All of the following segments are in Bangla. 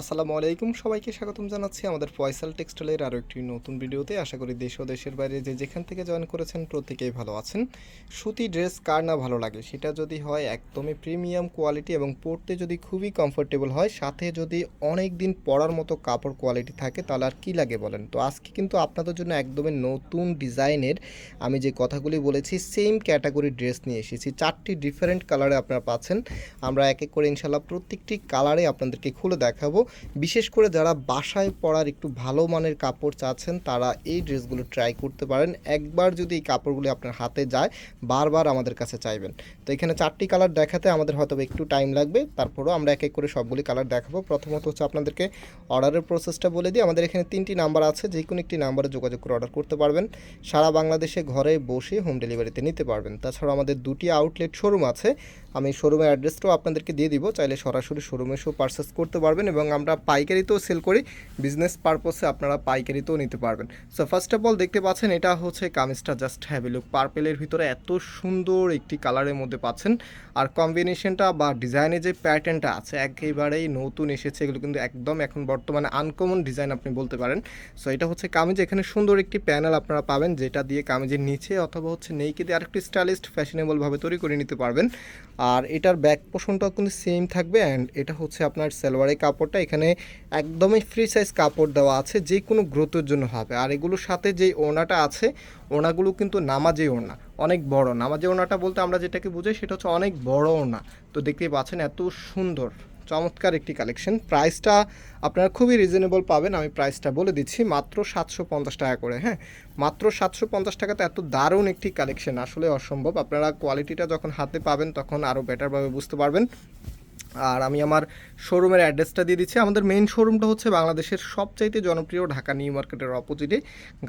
আসসালামু আলাইকুম। সবাইকে স্বাগতম জানাচ্ছি আমাদের ফয়সাল টেক্সটাইলের আরও একটি নতুন ভিডিওতে। আশা করি দেশ ও দেশের বাইরে যে যেখান থেকে জয়েন করেছেন প্রত্যেকেই ভালো আছেন। সুতি ড্রেস কার না ভালো লাগে? সেটা যদি হয় একদমই প্রিমিয়াম কোয়ালিটি এবং পরতে যদি খুবই কমফোর্টেবল হয়, সাথে যদি অনেক দিন পরার মতো কাপড় কোয়ালিটি থাকে, তাহলে আর কী লাগে বলেন? তো আজকে কিন্তু আপনাদের জন্য একদমই নতুন ডিজাইনের আমি যে কথাগুলি বলেছি সেম ক্যাটাগরি ড্রেস নিয়ে এসেছি। চারটি ডিফারেন্ট কালারে আপনারা পাচ্ছেন। আমরা এক এক করে ইনশাল্লাহ প্রত্যেকটি কালারে আপনাদেরকে খুলে দেখাবো। বিশেষ করে যারা বাসায় পরার একটু ভালো মানের কাপড় চাচ্ছেন, তারা এই ড্রেসগুলো ট্রাই করতে পারেন। একবার যদি এই কাপড়গুলি আপনার হাতে যায়, বারবার আমাদের কাছে চাইবেন। তো এখানে চারটি কালার দেখাতে আমাদের হয়তো একটু টাইম লাগবে। তারপরেও আমরা এক এক করে সবগুলি কালার দেখাবো। প্রথমত হচ্ছে আপনাদেরকে অর্ডারের প্রসেসটা বলে দিই। আমাদের এখানে তিনটি নাম্বার আছে। যে কোনো একটি নাম্বারে যোগাযোগ করে অর্ডার করতে পারবেন। সারা বাংলাদেশে ঘরে বসে হোম ডেলিভারিতে নিতে পারবেন। তাছাড়া আমাদের দুটি আউটলেট শোরুম আছে। আমি শোরুমের অ্যাড্রেসটাও আপনাদেরকে দিয়ে দিব। চাইলে সরাসরি শোরুমে এসেও পারচেস করতে পারবেন এবং আমরা পাইকারিতেও সেল করি বিজনেস পারপসে আপনারা পাইকারিতেও নিতে পারবেন। সো ফার্স্ট অফ অল দেখতে পাচ্ছেন এটা হচ্ছে কামিজটা জাস্ট হ্যাভি লুক পার্পেলের ভিতরে এত সুন্দর একটি কালারের মধ্যে পাচ্ছেন। আর কম্বিনেশনটা বা ডিজাইনের যে প্যাটার্নটা আছে, একেবারেই নতুন এসেছে, এগুলো কিন্তু একদম এখন বর্তমানে আনকমন ডিজাইন আপনি বলতে পারেন। সো এটা হচ্ছে কামিজ। এখানে সুন্দর একটি প্যানেল আপনারা পাবেন, যেটা দিয়ে কামিজের নিচে অথবা হচ্ছে নেইকে দিয়ে আরেকটি স্টাইলিস্ট ফ্যাশনেবলভাবে তৈরি করে নিতে পারবেন। আর এটার ব্যাক পোষণটাও কিন্তু সেম থাকবে। অ্যান্ড এটা হচ্ছে আপনার সালোয়ারের কাপড়টা। এখানে একদমই ফ্রি সাইজ কাপড় দেওয়া আছে, যে কোনো গ্রোথের জন্য হবে। আর এগুলোর সাথে যে ওড়নাটা আছে, ওড়নাগুলো কিন্তু নামাজে ওড়না, অনেক বড়। নামাজে ওড়নাটা বলতে আমরা যেটাকে বুঝাই সেটা হচ্ছে অনেক বড় ওড়না। তো দেখতেই পাচ্ছেন এত সুন্দর, চমৎকার একটি কালেকশন প্রাইসটা আপনারা খুবই রিজনেবল পাবেন, আমি প্রাইসটা বলে দিচ্ছি, মাত্র সাতশো পঞ্চাশ টাকা করে হ্যাঁ? মাত্র সাতশো পঞ্চাশ টাকাতে এত দারুণ একটি কালেকশন আসলে অসম্ভব। আপনারা কোয়ালিটিটা যখন হাতে পাবেন, তখন আরও বেটারভাবে বুঝতে পারবেন। আর আমি আমার শোরুমের অ্যাড্রেসটা দিয়ে দিচ্ছি। আমাদের মেইন শোরুমটা হচ্ছে বাংলাদেশের সবচাইতে জনপ্রিয় ঢাকা, নিউ মার্কেটের অপোজিটে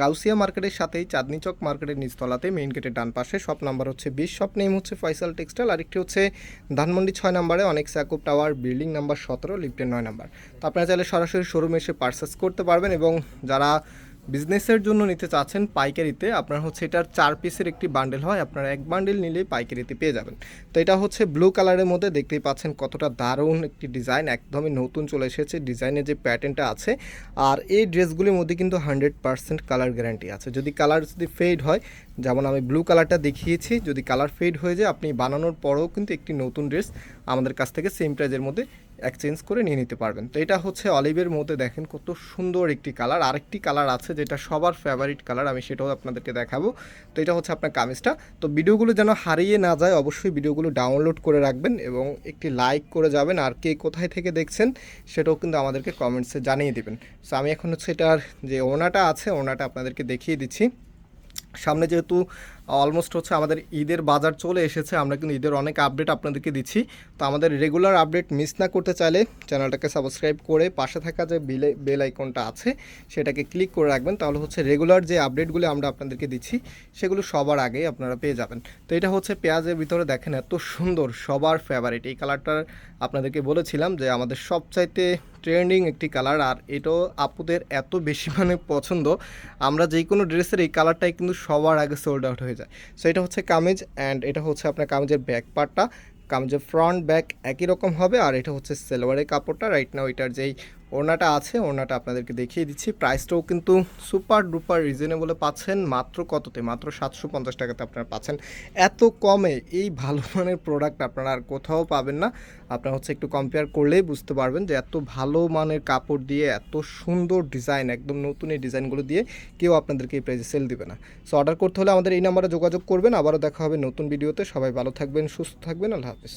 গাউসিয়া মার্কেটের সাথেই চাঁদনি চক মার্কেটের নিচতলাতে মেইন গেটের ডান পাশে। শপ নাম্বার হচ্ছে বিশ শপ নেম হচ্ছে ফয়সাল টেক্সটাইল আরেকটি হচ্ছে ধানমন্ডি ছয় নম্বরে, অনেক স্যাকুপ টাওয়ার বিল্ডিং নাম্বার সতেরো লিফটের নয় নাম্বার। তো আপনারা চাইলে সরাসরি শোরুমে এসে পার্সেস করতে পারবেন এবং যারা বিজনেসের জন্য নিতে চাচ্ছেন পাইকারিতে, আপনার হচ্ছে এটার চার পিসের একটি বান্ডেল হয়, আপনারা এক বান্ডেল নিলেই পাইকারিতে পেয়ে যাবেন। তো এটা হচ্ছে ব্লু কালারের মধ্যে দেখতেই পাচ্ছেন কতটা দারুণ একটি ডিজাইন একদমই নতুন চলে এসেছে ডিজাইনের যে প্যাটার্নটা আছে, আর এই ড্রেসগুলির মধ্যে কিন্তু হান্ড্রেড পার্সেন্ট কালার গ্যারান্টি আছে। যদি কালার যদি ফেড হয়, যেমন আমি ব্লু কালারটা দেখিয়েছি, যদি কালার ফেড হয়ে যায়, আপনি বানানোর পরেও কিন্তু একটি নতুন ড্রেস আমাদের কাছ থেকে সেম প্রাইজের মধ্যে এক্সচেঞ্জ করে নিয়ে নিতে পারবেন। তো এটা হচ্ছে অলিভের মধ্যে দেখেন কত সুন্দর একটি কালার আরেকটি কালার আছে যেটা সবার ফেভারিট কালার আমি সেটাও আপনাদেরকে দেখাবো। তো এটা হচ্ছে আপনার কামিজটা। তো ভিডিওগুলো যেন হারিয়ে না যায়, অবশ্যই ভিডিওগুলো ডাউনলোড করে রাখবেন এবং একটি লাইক করে যাবেন। আর কে কোথায় থেকে দেখছেন, সেটাও কিন্তু আমাদেরকে কমেন্টসে জানিয়ে দেবেন। সো আমি এখন হচ্ছে এটার যে ওনাটা আছে ওনাটা আপনাদেরকে দেখিয়ে দিচ্ছি। সামনে যেহেতু অলমোস্ট হচ্ছে আমাদের ঈদের বাজার চলে এসেছে। আমরা কিন্তু ঈদের অনেক আপডেট আপনাদেরকে দিচ্ছি। তো আমাদের রেগুলার আপডেট মিস না করতে চাইলে চ্যানেলটাকে সাবস্ক্রাইব করে পাশে থাকা যে বিলে বেল আইকনটা আছে, সেটাকে ক্লিক করে রাখবেন। তাহলে হচ্ছে রেগুলার যে আপডেটগুলো আমরা আপনাদেরকে দিচ্ছি, সেগুলো সবার আগেই আপনারা পেয়ে যাবেন। তো এটা হচ্ছে পেঁয়াজের ভিতরে দেখেন এত সুন্দর, সবার ফেভারিট এই কালারটার আপনাদেরকে বলেছিলাম যে আমাদের সবচাইতে ট্রেন্ডিং একটি কালার আর এটাও আপুদের এত বেশি মানে পছন্দ। আমরা যে কোনো ড্রেসের এই কালারটাই কিন্তু সবার আগে সোল্ড আউট হয়ে যায়। সো এটা হচ্ছে কামিজ অ্যান্ড এটা হচ্ছে আপনার কামিজের ব্যাক পার্টটা কামিজের ফ্রন্ট ব্যাক একই রকম হবে আর এটা হচ্ছে সেলোয়ারের কাপড়টা। রাইট না ওইটার যেই ওড়নাটা আছে, ওড়নাটা আপনাদেরকে দেখিয়ে দিচ্ছি। প্রাইসটাও কিন্তু সুপার ডুপার রিজনেবলে পাচ্ছেন। মাত্র কততে? মাত্র সাতশো পঞ্চাশ টাকাতে আপনারা পাচ্ছেন। এত কমে এই ভালো মানের প্রোডাক্ট আপনারা আর কোথাও পাবেন না। আপনারা হচ্ছে একটু কম্পেয়ার করলেই বুঝতে পারবেন যে এত ভালো মানের কাপড় দিয়ে, এত সুন্দর ডিজাইন একদম নতুন এই ডিজাইনগুলো দিয়ে কেউ আপনাদেরকে এই প্রাইজে সেল দিবে না। সো অর্ডার করতে হলে আমাদের এই নাম্বারে যোগাযোগ করবেন। আবারও দেখা হবে নতুন ভিডিওতে সবাই ভালো থাকবেন, সুস্থ থাকবেন। আল্লাহ হাফিজ।